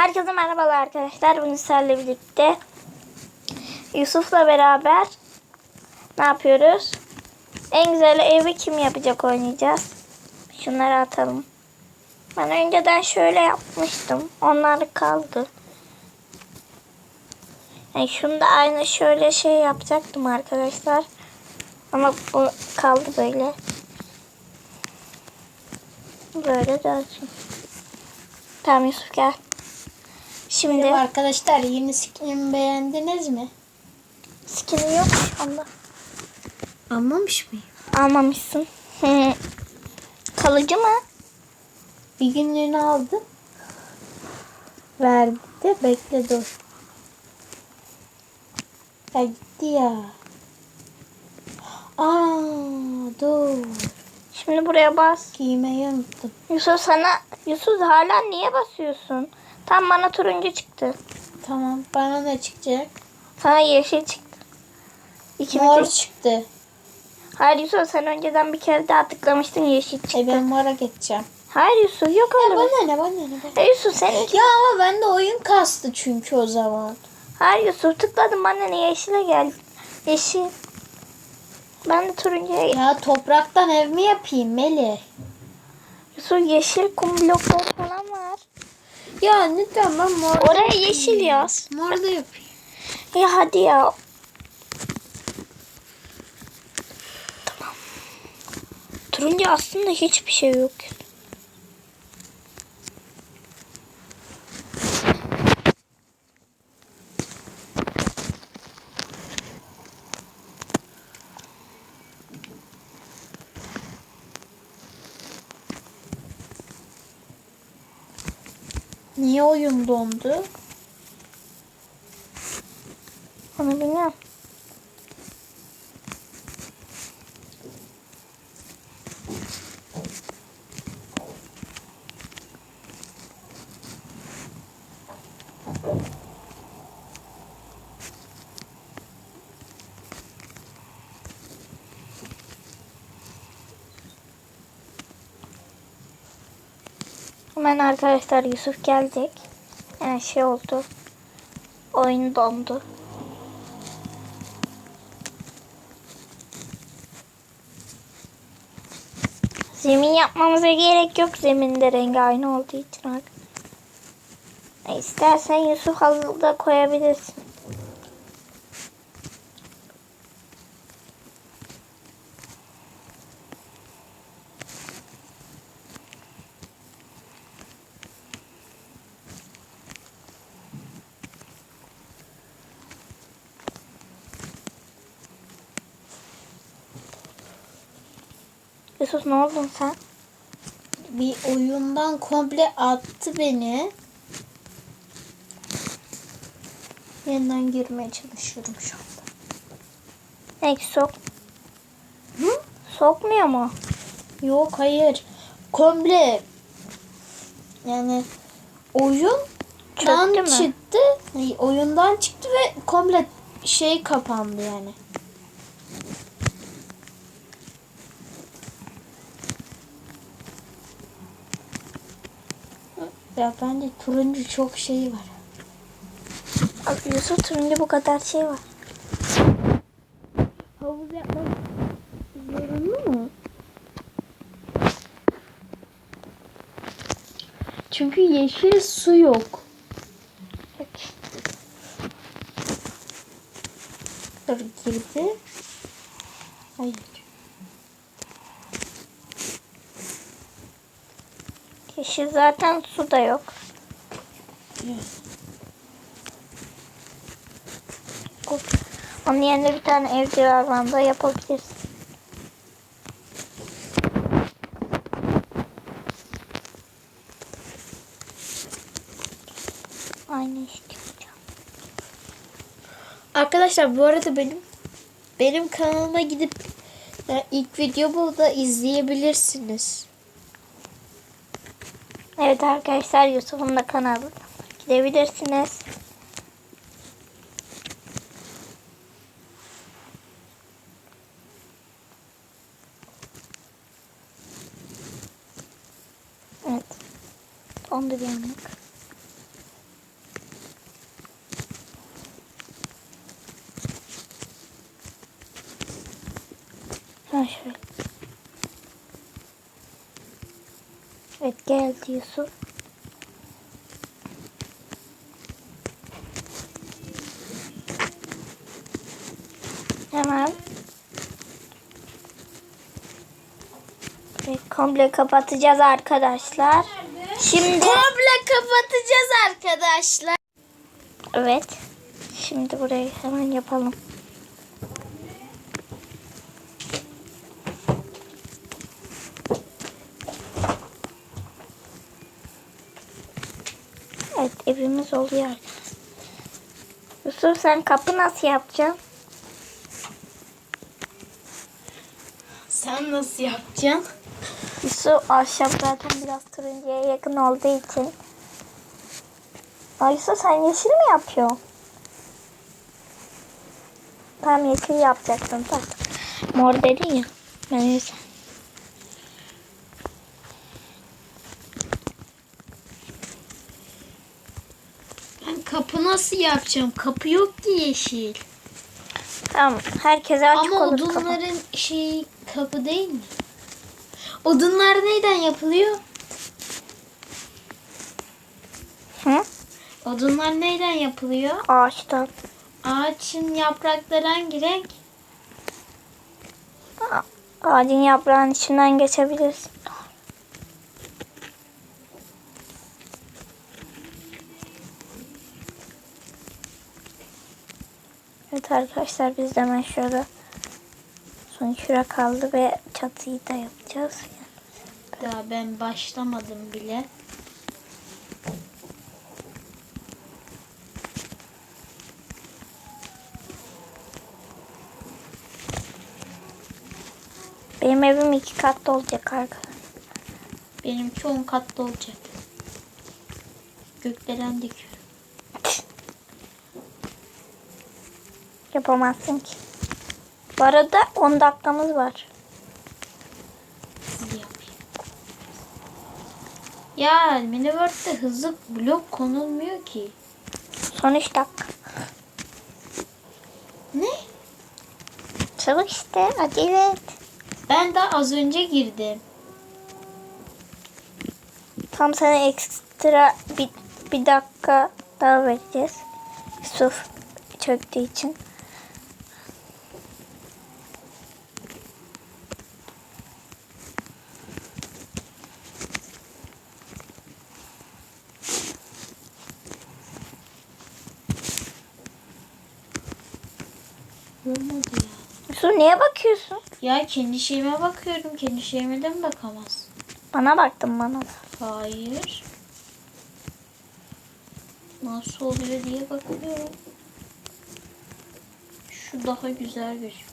Herkese merhabalar arkadaşlar. Bugün sizlerle birlikte Yusuf'la beraber ne yapıyoruz? En güzel evi kim yapacak oynayacağız. Şunları atalım. Ben önceden şöyle yapmıştım. Onlar kaldı. Yani şunu da aynı şöyle şey yapacaktım arkadaşlar. Ama bu kaldı böyle. Böyle dönsün. Tamam Yusuf gel. Şimdi Merhaba arkadaşlar yeni skinimi beğendiniz mi? skini yok şu anda. Anlamış mıyım? Almamışsın. Hı. Kalıcı mı? Bir günlüğünü aldım. Verdi de bekle dur. Ya gitti ya. Aa dur. Şimdi buraya bas. Giymeyi unuttum. Yusuf sana Yusuf hala niye basıyorsun? Tam bana turuncu çıktı. Tamam bana ne çıkacak? Sana yeşil çıktı. İkimiz Mor de- çıktı. Hayır Yusuf sen önceden bir kere daha tıklamıştın yeşil çıktı. E ben mora geçeceğim. Hayır Yusuf yok Ya öyle. bir- bana ne bana ne bana. E Yusuf sen iki... Ya ama bende oyun kastı çünkü o zaman. Hayır Yusuf tıkladım bana ne yeşile geldi. Yeşil. Ben de turuncuya Ya topraktan ev mi yapayım Melih? Yusuf yeşil kum blokları falan var. Ya lütfen ben mor Oraya yeşil yaz. Mor da yapayım. Ya hadi ya. Tamam. Turuncu aslında hiçbir şey yok. Oyun dondu? Onu bilmiyorum. Hemen arkadaşlar Yusuf gelecek. Yani şey oldu. Oyun dondu. Zemin yapmamıza gerek yok. Zeminde rengi aynı olduğu için. İstersen Yusuf halı da koyabilirsin. Yusuf ne oldun sen? Bir oyundan komple attı beni. Yeniden girmeye çalışıyorum şu anda. Ne sok? Hı? Sokmuyor mu? Yok hayır. Komple yani mü? çıktı. Hayır, Oyundan çıktı ve komple şey kapandı yani. Ya bence turuncu çok şey var. Abi Yusuf turuncu bu kadar şey var. Havuz yapmak zorunlu mu? Çünkü yeşil su yok. Dur girdi. Hayır. Yeşil zaten su da yok. Onun yerine bir tane evcil hayvanda yapabilirsin. Aynı işte. Arkadaşlar bu arada benim benim kanalıma gidip e, ilk videomu da izleyebilirsiniz. Evet arkadaşlar Yusuf'un da kanalı gidebilirsiniz. Evet. Onu da bir anlık. Ha şöyle. Evet geldi Yusuf. Hemen. Evet, komple kapatacağız arkadaşlar. Şimdi Komple kapatacağız arkadaşlar. evet. Şimdi burayı hemen yapalım. Evet evimiz oluyor. Yusuf sen kapı nasıl yapacaksın? Sen nasıl yapacaksın? Yusuf ahşap zaten biraz turuncuya yakın olduğu için. Ay Yusuf sen yeşil mi yapıyorsun? Tam yeşil yapacaktın tak. Mor dedin ya. Ben yeşil. Ben kapı nasıl yapacağım? Kapı yok ki yeşil. Tamam herkese açık Ama olur kapı. odunların şey kapı değil mi? Odunlar neyden yapılıyor? Hı? Odunlar neyden yapılıyor? Ağaçtan. Ağaçın yaprakları hangi renk? Ağacın yaprağının içinden geçebilirsin. Evet arkadaşlar biz de hemen şöyle son şura kaldı ve çatıyı da yapacağız. Daha ben başlamadım bile. Benim evim iki katlı olacak arkadaşlar. Benimki 10 katlı olacak. Gökdelen dikiyorum. Yapamazsın ki. Bu arada 10 dakikamız var. Ya Miniworld'de hızlı blok konulmuyor ki. Son 3 dakika. Ne? Çabuk işte acele et. Ben daha az önce girdim. Tam sana ekstra bir, bir dakika daha vereceğiz. Yusuf çöktüğü için. Olmadı ya. Yusuf niye bakıyorsun? Ya kendi şeyime bakıyorum. Kendi şeyime de mi bakamaz? Bana baktın bana. Hayır. Nasıl oluyor diye bakıyorum. Şu daha güzel gözüküyor.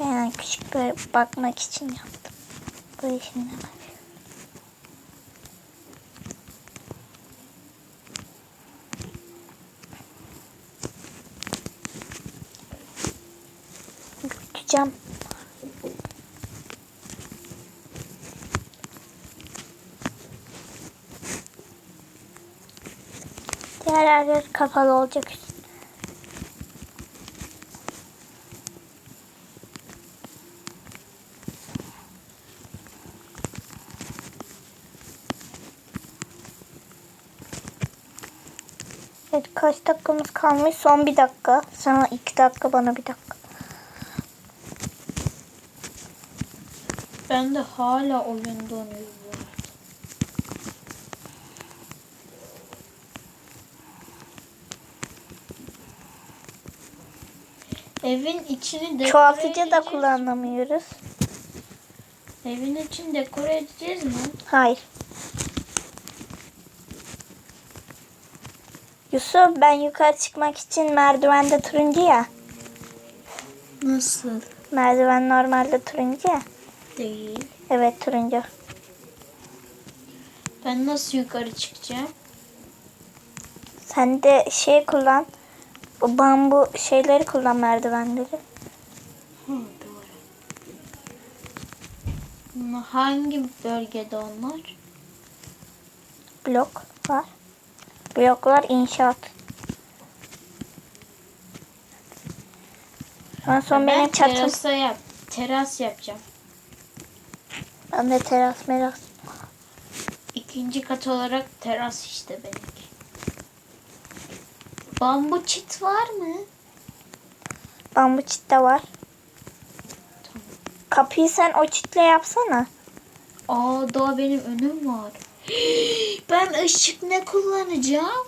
Yani küçük böyle bakmak için yaptım. Bu işin ne var? Tutacağım. Diğer her yer kapalı olacak. Evet kaç dakikamız kalmış? Son bir dakika. Sana iki dakika bana bir dakika. Ben de hala oyun donuyor bu arada. Evin içini dekore Çoğaltıcı da edeceğiz. kullanamıyoruz. Evin içini dekore edeceğiz mi? Hayır. Yusuf ben yukarı çıkmak için merdivende turuncu ya. Nasıl? Merdiven normalde turuncu ya. Değil. Evet turuncu. Ben nasıl yukarı çıkacağım? Sen de şey kullan. Bu bambu şeyleri kullan merdivenleri. Hı, doğru. Hangi bölgede onlar? Blok var. Bloklar inşaat. En son ben benim çatım. terasa yap. Teras yapacağım. Ben de teras meras. İkinci kat olarak teras işte benimki. Bambu çit var mı? Bambu çit de var. Kapıyı sen o çitle yapsana. Aa daha benim önüm var. Ben ışık ne kullanacağım?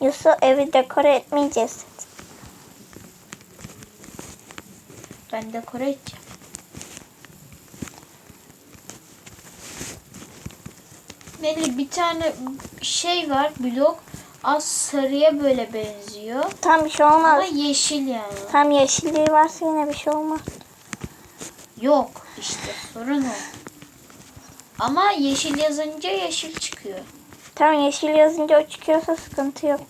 Yusuf evi dekore etmeyeceğiz. Ben dekore edeceğim. Melih bir tane şey var blok az sarıya böyle benziyor. Tam bir şey Ama olmaz. yeşil yani. Tam yeşilliği varsa yine bir şey olmaz. Yok işte sorun o. Ama yeşil yazınca yeşil çıkıyor. Tam yeşil yazınca o çıkıyorsa sıkıntı yok.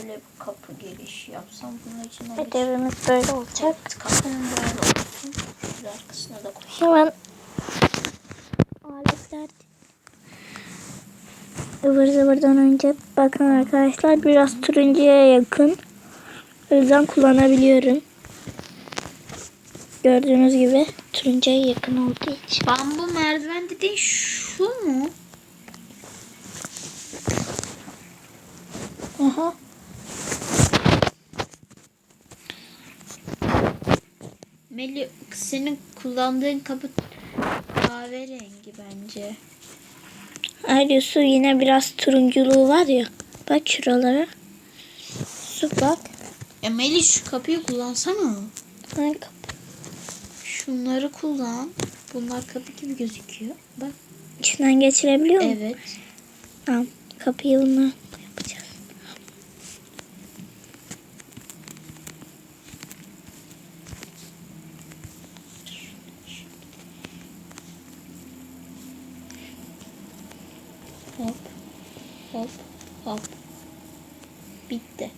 Şöyle bir kapı giriş yapsam bunun için olur. Evet evimiz böyle olacak. Evet, kapının böyle olsun. Şöyle arkasına da koy. Hemen aletler ıvır zıvırdan önce bakın arkadaşlar biraz turuncuya yakın. O yüzden kullanabiliyorum. Gördüğünüz gibi turuncuya yakın olduğu için. Bambu merdiven dediğin şu mu? Aha. Meli senin kullandığın kapı kahverengi bence. Ayrıca su yine biraz turunculuğu var ya. Bak şuralara. Su bak. E Meli şu kapıyı kullansana. Bak. Şunları kullan. Bunlar kapı gibi gözüküyor. Bak. İçinden geçirebiliyor musun? Evet. Tamam. Kapıyı bununla yapacağız. Hop. Hop. Hop. Bitti.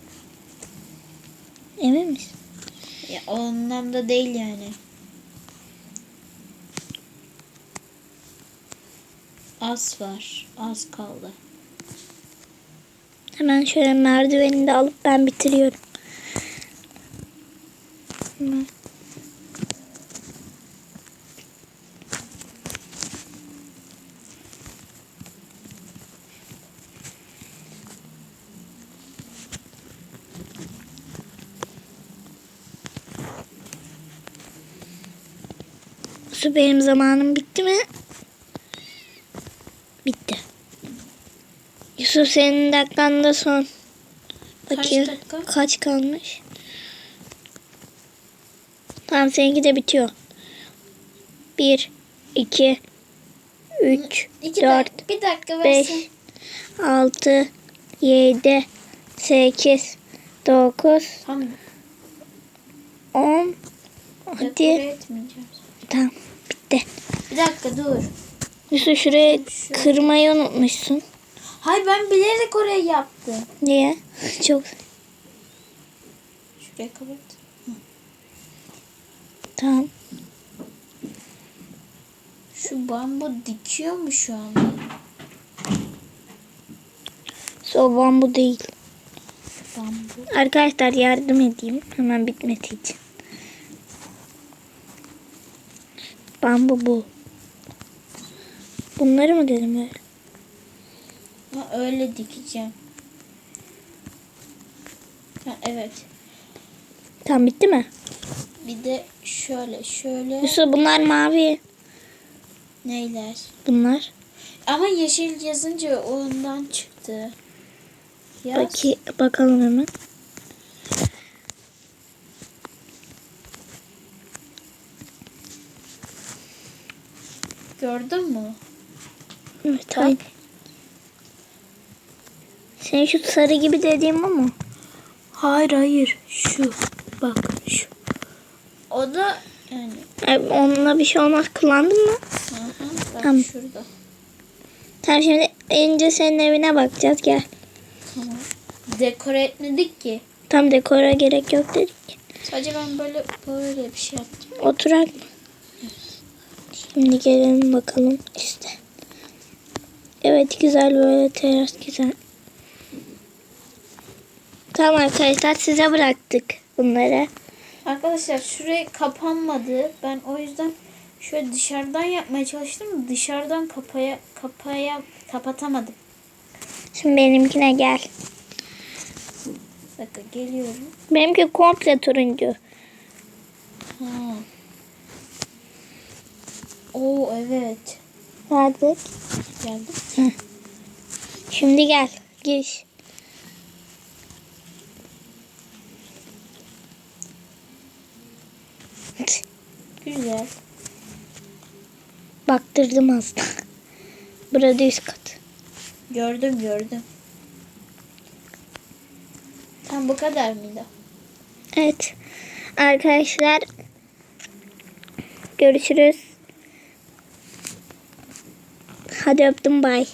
Emin misin? Ya o anlamda değil yani. Az var. Az kaldı. Hemen şöyle merdiveni de alıp ben bitiriyorum. Hemen. Su benim zamanım bitti mi? Bitti. Yusuf senin dakikan da son. Kaç Bakayım dakika? kaç kalmış. Tamam seninki de bitiyor. 1, 2, 3, İki 4, dakika, bir dakika 5, versin. 6, 7, 8, 9, Tamam. 10. Dekore Hadi. Tamam bitti. Bir dakika dur. Yusuf şuraya kırmayı unutmuşsun. Hayır ben bilerek oraya yaptım. Niye? Çok Şuraya kapat. tamam. Şu bambu dikiyor mu şu an? So bambu değil. Bambu. Arkadaşlar yardım edeyim. Hemen bitmesi için. Bambu bu. Bunları mı dedim öyle? Ha, öyle dikeceğim. Ha, evet. Tamam bitti mi? Bir de şöyle şöyle Yusuf bunlar mavi. neyler? Bunlar. Ama yeşil yazınca ondan çıktı. Yaz. Baki, bakalım hemen. Gördün mü? Evet aynı. Senin şu sarı gibi dediğin bu mu? Hayır hayır. Şu. Bak şu. O da yani. Onunla bir şey olmaz. Kullandın mı? Hı hı, bak Tamam. şurada. Tamam şimdi önce senin evine bakacağız. Gel. Tamam. Dekore etmedik ki. Tam dekora gerek yok dedik. Sadece ben böyle böyle bir şey yaptım. Oturak mı? Şimdi gelelim bakalım işte. Evet güzel böyle teras güzel. Tamam arkadaşlar size bıraktık bunları. Arkadaşlar şuraya kapanmadı. Ben o yüzden şöyle dışarıdan yapmaya çalıştım. Dışarıdan kapaya kapaya kapatamadım. Şimdi benimkine gel. Bir dakika geliyorum. Benimki komple turuncu. Ha. Oo evet. Verdik. Geldim. Şimdi gel. Giriş. Güzel. Baktırdım aslında. Burada üst kat. Gördüm gördüm. Tam bu kadar mıydı? Evet. Arkadaşlar görüşürüz. Hadi öptüm bay.